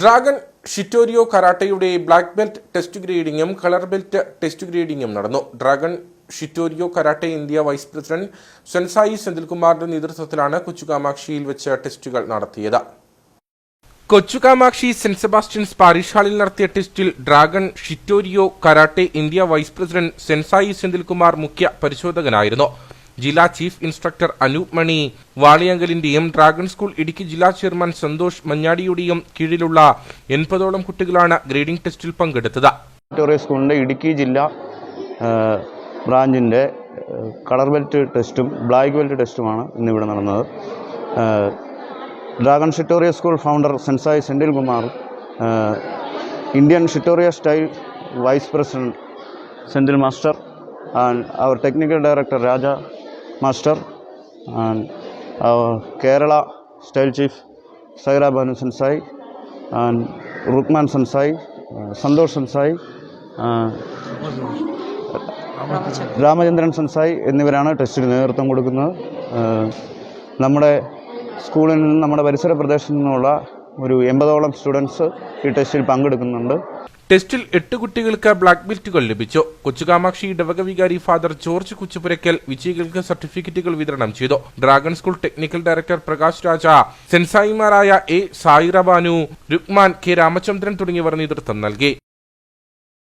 Dragon Shitoryu കരാട്ടയുടെ black belt test ഗ്രേഡിംഗും colour belt test ഗ്രേഡിംഗും നടന്നു. Dragon Shitoryu karate India vice president sensei സെന്തിൽകുമാറിന്റെ നേതൃത്വത്തിലാണ് കൊച്ചുകാമാക്ഷിയിൽ വെച്ച് ടെസ്റ്റുകൾ നടത്തിയത്. കൊച്ചുകാമാക്ഷി സെന്റ് സെബാസ്റ്റ്യൻസ് പാരിഷ് ഹാളിൽ നടത്തിയ ടെസ്റ്റിൽ Dragon Shitoryu karate India vice president sensei Senthilkumar മുഖ്യ പരിശോധകനായിരുന്നു. ജില്ലാ ചീഫ് ഇൻസ്ട്രക്ടർ അനൂപ് മണി വാളിയങ്കലിന്റെയും ഡ്രാഗൺ സ്കൂൾ ഇടുക്കി ജില്ലാ ചെയർമാൻ സന്തോഷ് മഞ്ഞാടിയുടെയും കീഴിലുള്ള എൺപതോളം കുട്ടികളാണ് ഗ്രേഡിംഗ് ടെസ്റ്റിൽ പങ്കെടുത്തത്. സ്കൂളിന്റെ ഇടുക്കി ജില്ലാ ബ്രാഞ്ചിന്റെ കളർ ബെൽറ്റ് ടെസ്റ്റും ബ്ലാക്ക് ബെൽറ്റ് ടെസ്റ്റുമാണ് ഇന്നിവിടെ നടന്നത്. Dragon Shitoryu school founder sensei Senthilkumar Kumar Indian Shitoryu style vice president Senthil master and our technical director Raja master and Kerala style chief Saira Banu sensei and Rukman sensei Santhosh sensei Ramachandran sensei എന്നിവരാണ് ടെസ്റ്റിന് നേതൃത്വം കൊടുക്കുന്നത്. നമ്മുടെ സ്കൂളിൽ നിന്നും നമ്മുടെ പരിസര പ്രദേശത്തു നിന്നുള്ള ഒരു എൺപതോളം സ്റ്റുഡൻസ് ഈ ടെസ്റ്റിൽ പങ്കെടുക്കുന്നുണ്ട്. ടെസ്റ്റിൽ എട്ട് കുട്ടികൾക്ക് ബ്ലാക്ക് ബെൽറ്റുകൾ ലഭിച്ചു. കൊച്ചുകാമാക്ഷി ഇടവക വികാരി ഫാദർ ജോർജ് കുച്ചുപുരയ്ക്കൽ വിജയികൾക്ക് സർട്ടിഫിക്കറ്റുകൾ വിതരണം ചെയ്തു. Dragon school technical director Prakash Raja സെൻസായിമാരായ A Sairabanu Rukman K Ramachandran തുടങ്ങിയവർ നേതൃത്വം നൽകി.